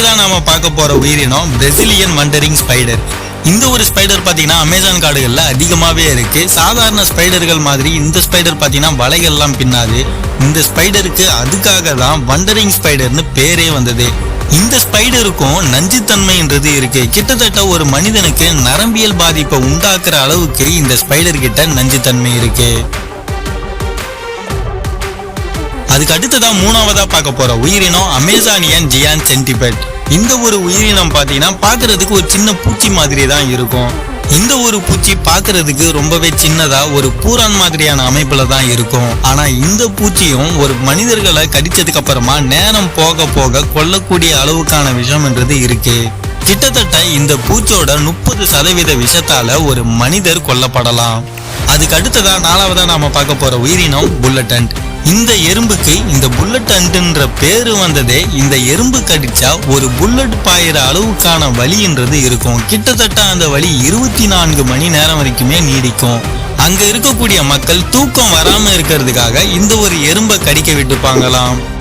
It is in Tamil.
அடுத்ததான் நாம பார்க்க போற உயிரினம் பிரசிலியன் வண்டரிங் ஸ்பைடர் இந்த ஒரு ஸ்பைடர் பார்த்தீங்கன்னா அமேசான் காடுகளில் அதிகமாகவே இருக்கு. சாதாரண ஸ்பைடர்கள் மாதிரி இந்த ஸ்பைடர் பார்த்தீங்கன்னா வலைகள்லாம் பின்னாது. இந்த ஸ்பைடருக்கு அதுக்காக தான் வண்டரிங் ஸ்பைடர்னு பேரே வந்தது. இந்த ஸ்பைடருக்கும் நஞ்சுத்தன்மைன்றது இருக்கு. கிட்டத்தட்ட ஒரு மனிதனுக்கு நரம்பியல் பாதிப்பை உண்டாக்குற அளவுக்கு இந்த ஸ்பைடர் கிட்ட நஞ்சுத்தன்மை இருக்கு. அதுக்கு அடுத்ததான் மூணாவதா பார்க்க போற உயிரினம் அமேசானியன் ஜியான் சென்டிபெட். இந்த ஒரு உயிரினம் பார்த்தீங்கன்னா பார்க்கறதுக்கு ஒரு சின்ன பூச்சி மாதிரி தான் இருக்கும். இந்த ஒரு பூச்சி பார்க்கறதுக்கு ரொம்பவே சின்னதா ஒரு பூரான் மாதிரியான அமைப்புல தான் இருக்கும். ஆனா இந்த பூச்சியும் ஒரு மனிதர்களை கடிச்சதுக்கு அப்புறமா நேரம் போக போக கொல்லக்கூடிய அளவுக்கான விஷம்ன்றது இருக்கு. கிட்டத்தட்ட இந்த பூச்சோட முப்பது சதவீத விஷத்தால ஒரு மனிதர் கொல்லப்படலாம். அதுக்கு அடுத்ததா நாலாவதா நாம பார்க்க போற உயிரினம் புல்லட்டன்ட் இந்த எறும்புக்கு இந்த புல்லட் அண்டுன்ற பேரு வந்ததே இந்த எறும்பு கடிச்சா ஒரு புல்லட் பாயிற அளவுக்கான வலின்றது இருக்கும். கிட்டத்தட்ட அந்த வலி இருபத்தி நான்கு மணி நேரம் வரைக்குமே நீடிக்கும். அங்க இருக்கக்கூடிய மக்கள் தூக்கம் வராம இருக்கிறதுக்காக இந்த ஒரு எறும்பை கடிக்க விட்டுப்பாங்களாம்.